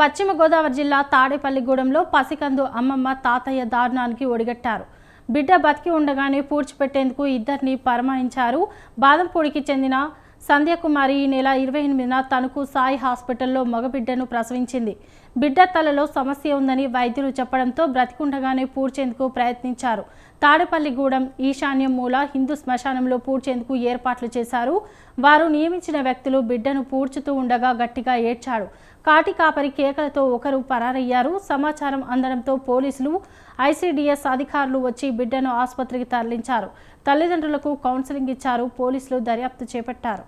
పశ్చిమ గోదావరి జిల్లా తాడేపల్లిగూడెంలో పసికందు అమ్మమ్మ తాతయ్య దారుణానికి ఒడిగట్టారు. బిడ్డ బతికి ఉండగానే పూడ్చిపెట్టేందుకు ఇద్దరిని పరమాయించారు. బాదంపూడికి చెందిన సంధ్యకుమారి ఈ నెల ఇరవై ఎనిమిదిన తనకు సాయి హాస్పిటల్లో మగబిడ్డను ప్రసవించింది. బిడ్డ తలలో సమస్య ఉందని వైద్యులు చెప్పడంతో బ్రతికుండగానే పూడ్చేందుకు ప్రయత్నించారు. తాడేపల్లిగూడెం ఈశాన్యం మూల హిందూ శ్మశానంలో పూడ్చేందుకు ఏర్పాట్లు చేశారు. వారు నియమించిన వ్యక్తులు బిడ్డను పూడ్చుతూ ఉండగా గట్టిగా ఏడ్చాడు. కాటి కాపరి కేకలతో ఒకరు పరారయ్యారు. సమాచారం అందడంతో పోలీసులు ఐసీడీఎస్ అధికారులు వచ్చి బిడ్డను ఆసుపత్రికి తరలించారు. తల్లిదండ్రులకు కౌన్సిలింగ్ ఇచ్చారు. పోలీసులు దర్యాప్తు చేపట్టారు.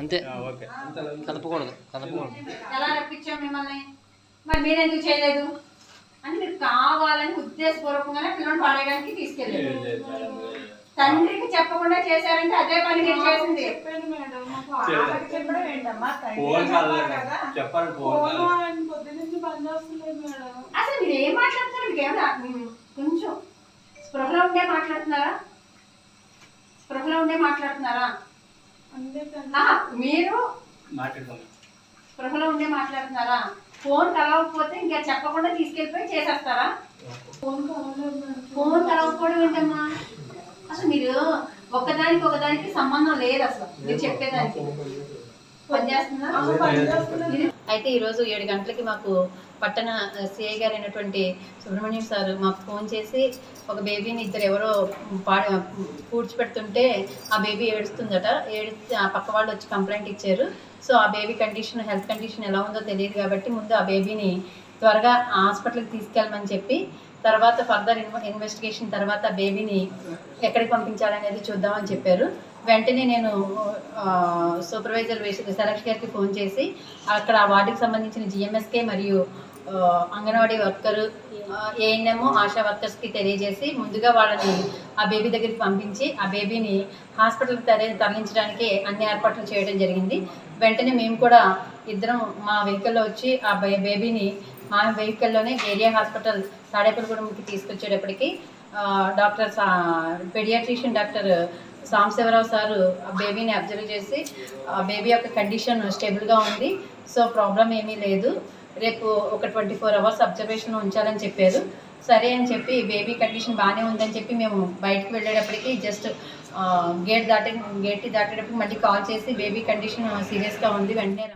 అంతే. కదపకూడదు కదపకూడదు ఎలా రప్పించాం మిమ్మల్ని? మరి మీరెందుకు చేయలేదు? అని మీరు కావాలని ఉద్దేశపూర్వకంగానే పిల్లల్ని పడేయడానికి తీసుకెళ్ళారు. తండ్రికి చెప్పకుండా చేశారంటే అదే పని మీరు చేసింది. చెప్పాను మేడం చెప్పడం. ఏంటమ్మా? చెప్పాలి అసలు మీరు ఏం మాట్లాడుతున్నారు? మీకు ఏమన్నా కొంచెం స్పృహలో ఉండే మాట్లాడుతున్నారా? స్పృహలో ఉండే మాట్లాడుతున్నారా? మీరు స్పృహలో ఉండే మాట్లాడుతున్నారా? ఫోన్ కలవకపోతే ఇంకా చెప్పకుండా తీసుకెళ్ళిపోయి చేసేస్తారా? ఫోన్ ఫోన్ కలవకపోవడం ఏంటమ్మా? అసలు మీరు ఒకదానికి ఒకదానికి సంబంధం లేదు అసలు. మీరు చెప్పేదానికి. పనిచేస్తుందా అయితే ఈరోజు ఏడు గంటలకి మాకు పట్టణ సిఐ గారు అయినటువంటి సుబ్రహ్మణ్యం సార్ మాకు ఫోన్ చేసి ఒక బేబీని ఇద్దరు ఎవరో పాడ పూడ్చిపెడుతుంటే ఆ బేబీ ఏడుస్తుందట. ఏడిస్తే ఆ పక్క వాళ్ళు వచ్చి కంప్లైంట్ ఇచ్చారు. సో ఆ బేబీ కండిషన్ హెల్త్ కండిషన్ ఎలా ఉందో తెలియదు కాబట్టి ముందు ఆ బేబీని త్వరగా హాస్పిటల్కి తీసుకెళ్ళమని చెప్పి తర్వాత ఫర్దర్ ఇన్వెస్టిగేషన్ తర్వాత బేబీని ఎక్కడికి పంపించాలనేది చూద్దామని చెప్పారు. వెంటనే నేను సూపర్వైజర్ సెలక్ష్ గారికి ఫోన్ చేసి అక్కడ ఆ వార్డుకి సంబంధించిన జిఎంఎస్కే మరియు అంగన్వాడీ వర్కరు ఏఎన్ఎం ఆశా వర్కర్స్కి తెలియజేసి ముందుగా వాళ్ళని ఆ బేబీ దగ్గరికి పంపించి ఆ బేబీని హాస్పిటల్కి తరలి తరలించడానికి అన్ని ఏర్పాట్లు చేయడం జరిగింది. వెంటనే మేము కూడా ఇద్దరం మా వెహికల్లో వచ్చి ఆ బే- బేబీని మా వెహికల్లోనే ఏరియా హాస్పిటల్ తాడేపల్లిగూడెంకి తీసుకొచ్చేటప్పటికి ఆ, doctor paediatrician doctor Sambasivarao sir ఆ బేబీని అబ్జర్వ్ చేసి ఆ బేబీ యొక్క కండిషన్ స్టేబుల్గా ఉంది. సో ప్రాబ్లం ఏమీ లేదు. రేపు ఒక ట్వంటీ ఫోర్ అవర్స్ అబ్జర్వేషన్ ఉంచాలని చెప్పారు. సరే అని చెప్పి బేబీ కండిషన్ బాగానే ఉందని చెప్పి మేము బయటకు వెళ్ళేటప్పటికి జస్ట్ గేట్ దాటే గేట్ దాటేటప్పుడు మళ్ళీ కాల్ చేసి బేబీ కండిషన్ సీరియస్గా ఉంది వెంటనే